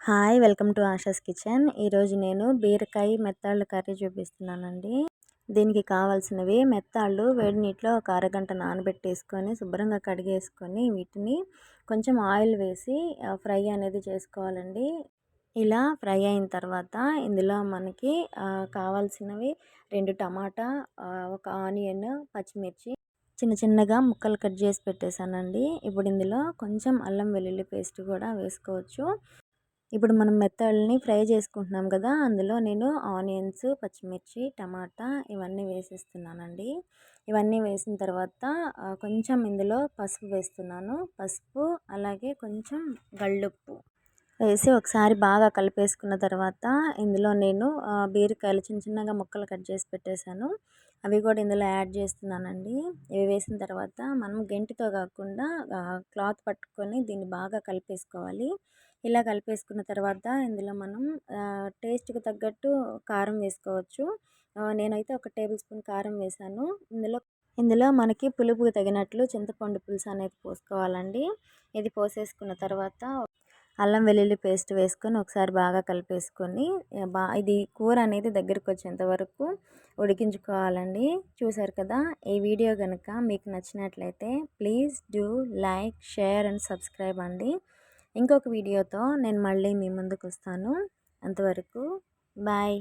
Hi welcome to Asha's kitchen. ఈరోజు నేను బీరకాయ మెత్తాళ్ళు కర్రీ చూపిస్తున్నానండి. దీనికి కావాల్సినవి మెత్తాళ్ళు వేడి నీటిలో ఒక అరగంట నానబెట్టేసుకొని శుభ్రంగా కడిగేసుకొని వీటిని కొంచెం ఆయిల్ వేసి ఫ్రై అనేది చేసుకోవాలండి. ఇలా ఫ్రై అయిన తర్వాత ఇందులో మనకి కావాల్సినవి రెండు టమాటా ఒక ఆనియన్ పచ్చిమిర్చి చిన్న చిన్నగా ముక్కలు కట్ చేసి పెట్టేశానండి. ఇప్పుడు ఇందులో కొంచెం అల్లం వెల్లుల్లి పేస్ట్ కూడా వేసుకోవచ్చు. ఇప్పుడు మనం మెత్తల్ని ఫ్రై చేసుకుంటున్నాం కదా! అందులో నేను ఆనియన్స్ పచ్చిమిర్చి టమాటా ఇవన్నీ వేసేస్తున్నానండి. ఇవన్నీ వేసిన తర్వాత కొంచెం ఇందులో పసుపు వేస్తున్నాను. పసుపు అలాగే కొంచెం గళ్ళుప్పు వేసి ఒకసారి బాగా కలిపేసుకున్న తర్వాత ఇందులో నేను బీరకాయలు చిన్న చిన్నగా ముక్కలు కట్ చేసి పెట్టేశాను. అవి కూడా ఇందులో యాడ్ చేస్తున్నానండి. ఇవి వేసిన తర్వాత మనం గెంటితో కాకుండా క్లాత్ పట్టుకొని దీన్ని బాగా కలిపేసుకోవాలి. ఇలా కలిపేసుకున్న తర్వాత ఇందులో మనం టేస్ట్కి తగ్గట్టు కారం వేసుకోవచ్చు. నేనైతే ఒక టేబుల్ స్పూన్ కారం వేసాను. ఇందులో ఇందులో మనకి పులుపు తగినట్లు చింతపండు పులుసు అనేది పోసుకోవాలండి. ఇది పోసేసుకున్న తర్వాత అల్లం వెల్లుల్లి పేస్ట్ వేసుకొని ఒకసారి బాగా కలిపేసుకొని బా ఇది కూర అనేది దగ్గరికి వచ్చేంత వరకు ఉడికించుకోవాలండి. చూసారు కదా ఈ వీడియో కనుక మీకు నచ్చినట్లయితే please do like share and subscribe అండి. ఇంకొక వీడియోతో నేను మళ్ళీ మీ ముందుకు వస్తాను. అంతవరకు బాయ్.